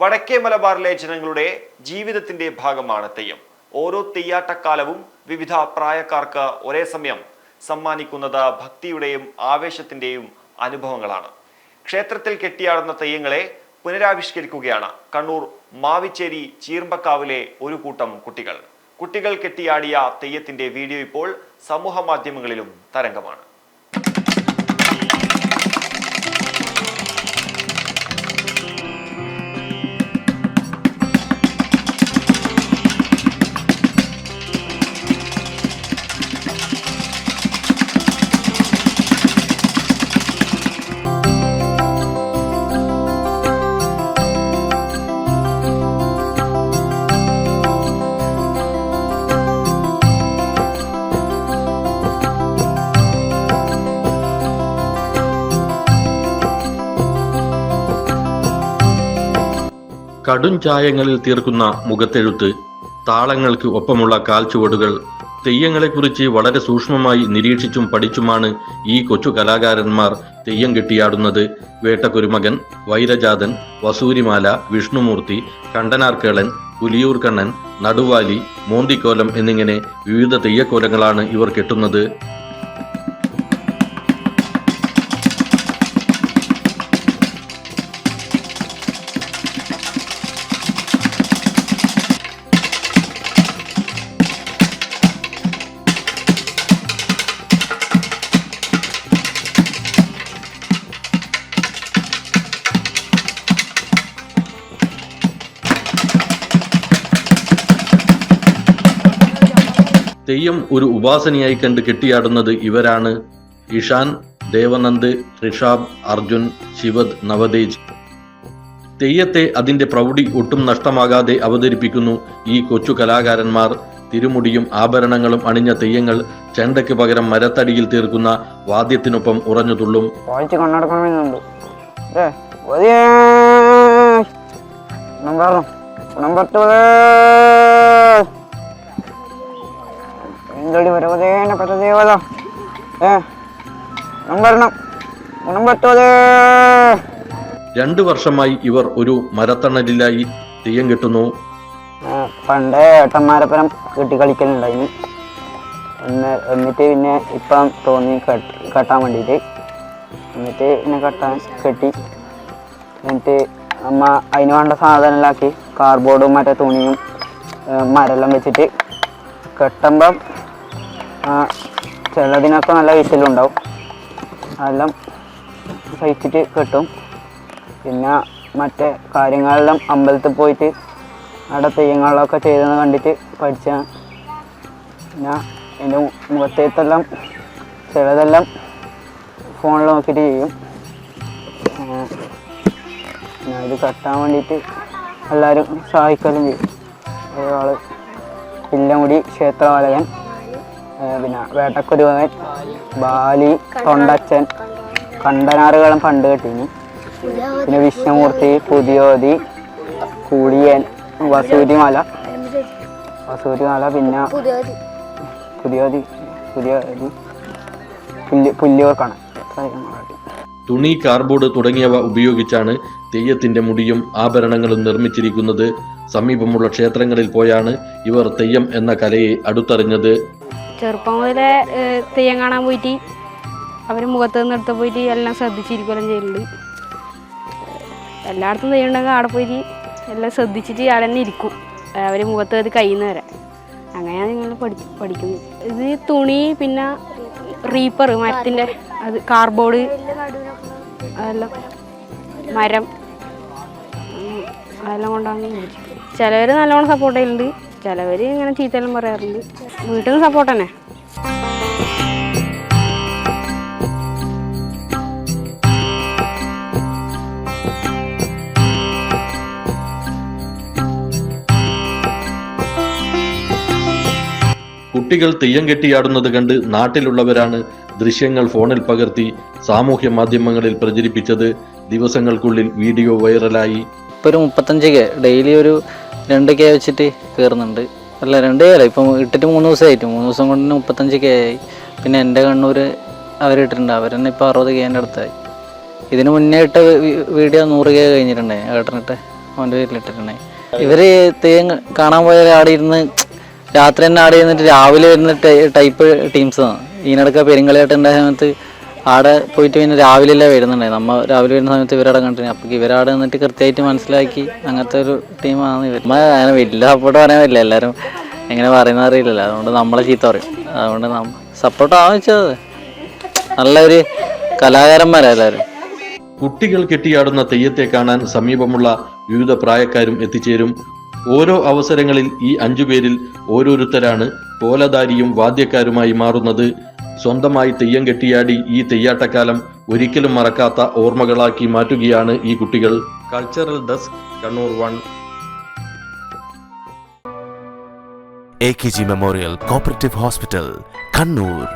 വടക്കേ മലബാറിലെ ജനങ്ങളുടെ ജീവിതത്തിന്റെ ഭാഗമാണ് തെയ്യം. ഓരോ തെയ്യാട്ടക്കാലവും വിവിധ പ്രായക്കാർക്ക് ഒരേ സമയം സമ്മാനിക്കുന്നത് ഭക്തിയുടെയും ആവേശത്തിന്റെയും അനുഭവങ്ങളാണ്. ക്ഷേത്രത്തിൽ കെട്ടിയാടുന്ന തെയ്യങ്ങളെ പുനരാവിഷ്കരിക്കുകയാണ് കണ്ണൂർ മാവിച്ചേരി ചീർമ്പക്കാവിലെ ഒരു കൂട്ടം കുട്ടികൾ. കുട്ടികൾ കെട്ടിയാടിയ തെയ്യത്തിന്റെ വീഡിയോ ഇപ്പോൾ സമൂഹ മാധ്യമങ്ങളിലും തരംഗമാണ്. കടും ചായങ്ങളിൽ തീർക്കുന്ന മുഖത്തെഴുത്ത് താളങ്ങൾക്ക് ഒപ്പമുള്ള കാൽച്ചുവടുകൾ തെയ്യങ്ങളെക്കുറിച്ച് വളരെ സൂക്ഷ്മമായി നിരീക്ഷിച്ചും പഠിച്ചുമാണ് ഈ കൊച്ചു കലാകാരന്മാർ തെയ്യം കെട്ടിയാടുന്നത്. വേട്ടക്കുരുമകൻ വൈരജാതൻ വസൂരിമാല വിഷ്ണുമൂർത്തി കണ്ടനാർക്കേളൻ പുലിയൂർക്കണ്ണൻ നടുവാലി മോന്തിക്കോലം എന്നിങ്ങനെ വിവിധ തെയ്യക്കോലങ്ങളാണ് ഇവർ കെട്ടുന്നത്. തെയ്യം ഒരു ഉപാസനയായി കണ്ട് കെട്ടിയാടുന്നത് ഇവരാണ് ഇഷാൻ ദേവനന്ദ് ഋഷാബ് അർജുൻ ശിവദ് നവതേജ്. തെയ്യത്തെ അതിന്റെ പ്രൗഢി ഒട്ടും നഷ്ടമാകാതെ അവതരിപ്പിക്കുന്നു ഈ കൊച്ചു കലാകാരന്മാർ. തിരുമുടിയും ആഭരണങ്ങളും അണിഞ്ഞ തെയ്യങ്ങൾ ചെണ്ടയ്ക്ക് പകരം മരത്തടിയിൽ തീർക്കുന്ന വാദ്യത്തിനൊപ്പം ഉറഞ്ഞു തുള്ളും. നമ്പർ നമ്പർ എന്തടി വരവതേന പറ്റതേവത ഏ ഗുണം ഗുണംപറ്റോതേ രണ്ടു വർഷമായി ഇവർ ഒരു മരത്തണലിലായി തെയ്യം കെട്ടുന്നു. പണ്ട് ഏട്ടന്മാരപ്പുറം കെട്ടി കളിക്കലുണ്ടായി എന്ന് എന്നിട്ട് പിന്നെ ഇപ്പം തോന്നി കെട്ട് കെട്ടാൻ വേണ്ടിയിട്ട്. എന്നിട്ട് പിന്നെ കെട്ടാൻ കെട്ടി. എന്നിട്ട് അമ്മ അതിന് വേണ്ട സാധനങ്ങളാക്കി. കാർബോർഡും മറ്റേ തുണിയും മരെല്ലാം വെച്ചിട്ട് കെട്ടുമ്പം ചിലതിനൊക്കെ നല്ല വിസിലുണ്ടാവും അതെല്ലാം സഹിച്ചിട്ട് കെട്ടും. പിന്നെ മറ്റേ കാര്യങ്ങളെല്ലാം അമ്പലത്തിൽ പോയിട്ട് അവിടെ തെയ്യങ്ങളൊക്കെ ചെയ്തെന്ന് കണ്ടിട്ട് പഠിച്ച. പിന്നെ എന്റെ മുഖത്തേത്തെല്ലാം ചിലതെല്ലാം ഫോണിൽ നോക്കിയിട്ട് ചെയ്യും. ഞാൻ ഇത് കട്ടാൻ വേണ്ടിയിട്ട് എല്ലാവരും സഹായിക്കലും ചെയ്യും. ഒരാൾ ഇല്ലമുടി ക്ഷേത്രപാലകൻ. പിന്നെ വേട്ടക്കുരുവൻ ബാലി തൊണ്ടച്ചൻ കണ്ടനാറുകളും പണ്ട് കെട്ടിനി. പിന്നെ വിഷ്ണുമൂർത്തി പുതിയോതി കൂടിയൻ വസൂരിമല വസൂരിമല പിന്നെ പുതിയോതി പുതിയോതി പുല്ല് പുല്ലിയൂർക്കാണ് തുണി കാർബോർഡ് തുടങ്ങിയവ ഉപയോഗിച്ചാണ് തെയ്യത്തിന്റെ മുടിയും ആഭരണങ്ങളും നിർമ്മിച്ചിരിക്കുന്നത്. സമീപമുള്ള ക്ഷേത്രങ്ങളിൽ പോയാണ് ഇവർ തെയ്യം എന്ന കലയെ അടുത്തറിഞ്ഞത്. ചെറുപ്പം മുതലേ തെയ്യം കാണാൻ പോയിട്ട് അവർ മുഖത്ത് നിന്ന് എടുത്ത് പോയിട്ട് എല്ലാം ശ്രദ്ധിച്ചിരിക്കുകയും ചെയ്യുന്നുണ്ട് എല്ലായിടത്തും തെയ്യം ഉണ്ടെങ്കിൽ അവിടെ പോയിട്ട് എല്ലാം ശ്രദ്ധിച്ചിട്ട് അവിടെ തന്നെ ഇരിക്കും. അവർ മുഖത്ത് അത് കഴിയുന്ന വരെ. അങ്ങനെയാണ് നിങ്ങൾ പഠി പഠിക്കുന്നത്. ഇത് തുണി പിന്നെ റീപ്പർ മരത്തിന്റെ അത് കാർബോർഡ് അതെല്ലാം മരം അതെല്ലാം കൊണ്ടാണ് ചിലവർ നല്ലോണം സപ്പോർട്ട് ചെയ്യുന്നുണ്ട് ചിലവർ ഇങ്ങനെ ചീത്തയെല്ലാം പറയാറുണ്ട്. വീട്ടിൽ നിന്ന് സപ്പോർട്ട് തന്നെ. കുട്ടികൾ തെയ്യം കെട്ടിയാടുന്നത് കണ്ട് നാട്ടിലുള്ളവരാണ് ദൃശ്യങ്ങൾ ഫോണിൽ പകർത്തി സാമൂഹ്യ മാധ്യമങ്ങളിൽ പ്രചരിപ്പിച്ചത്. ദിവസങ്ങൾക്കുള്ളിൽ വീഡിയോ വൈറലായി. ഇപ്പോൾ ഒരു മുപ്പത്തഞ്ച് ഡെയിലി ഒരു രണ്ട് കെ വെച്ചിട്ട് കയറുന്നുണ്ട് അല്ല രണ്ട് കെ അല്ല ഇപ്പം ഇട്ടിട്ട് മൂന്ന് ദിവസമായിട്ട്. മൂന്ന് ദിവസം കൊണ്ട് മുപ്പത്തഞ്ച് കെ ആയി. പിന്നെ എന്റെ കണ്ണൂർ അവരിട്ടിട്ടുണ്ട്. അവർ തന്നെ ഇപ്പോൾ അറുപത് കെന്റെ അടുത്തായി. ഇതിന് മുന്നേ ഇട്ട വീഡിയോ നൂറ് കെ കഴിഞ്ഞിട്ടുണ്ടായി ഏട്ടനിട്ട്. അവന്റെ പേരിലിട്ടിട്ടുണ്ടേ ഇവർ തെയ്യം കാണാൻ പോയാൽ ആടെ ഇരുന്ന് രാത്രി തന്നെ ആടെ ഇരുന്നിട്ട് രാവിലെ വരുന്ന ടൈപ്പ് ടീംസാണ് ഈനടക്ക പെരുങ്കളിയായിട്ടുണ്ടായ സമയത്ത് ആടെ പോയിട്ട് പിന്നെ രാവിലെ അല്ലേ വരുന്നുണ്ടായി നമ്മ രാവിലെ വരുന്ന സമയത്ത് ഇവരവിടെ കണ്ടിരുന്നു. അപ്പോൾ ഇവരവിടെ നിന്നിട്ട് കൃത്യമായിട്ട് മനസ്സിലാക്കി അങ്ങനത്തെ ഒരു ടീമാണ് ഇവർ നമ്മൾ അങ്ങനെ വലിയ സപ്പോർട്ട് പറയാൻ പറ്റില്ല. എല്ലാവരും എങ്ങനെ പറയുന്ന അറിയില്ലല്ലോ. അതുകൊണ്ട് നമ്മളെ ചീത്ത പറയും. അതുകൊണ്ട് സപ്പോർട്ട് ആവശ്യത് നല്ലൊരു കലാകാരന്മാരാണ് എല്ലാവരും കുട്ടികൾ കെട്ടിയാടുന്ന തെയ്യത്തെ കാണാൻ സമീപമുള്ള വിവിധ പ്രായക്കാരും എത്തിച്ചേരും. ഓരോ അവസരങ്ങളിൽ ഈ അഞ്ചു പേരിൽ ഓരോരുത്തരാണ് കോലധാരിയും വാദ്യക്കാരുമായി മാറുന്നത്. സ്വന്തമായി തെയ്യം കെട്ടിയാടി ഈ തെയ്യാട്ടക്കാലം ഒരിക്കലും മറക്കാത്ത ഓർമ്മകളാക്കി മാറ്റുകയാണ് ഈ കുട്ടികൾ. Cultural desk Kannur one A K G memorial cooperative hospital Kannur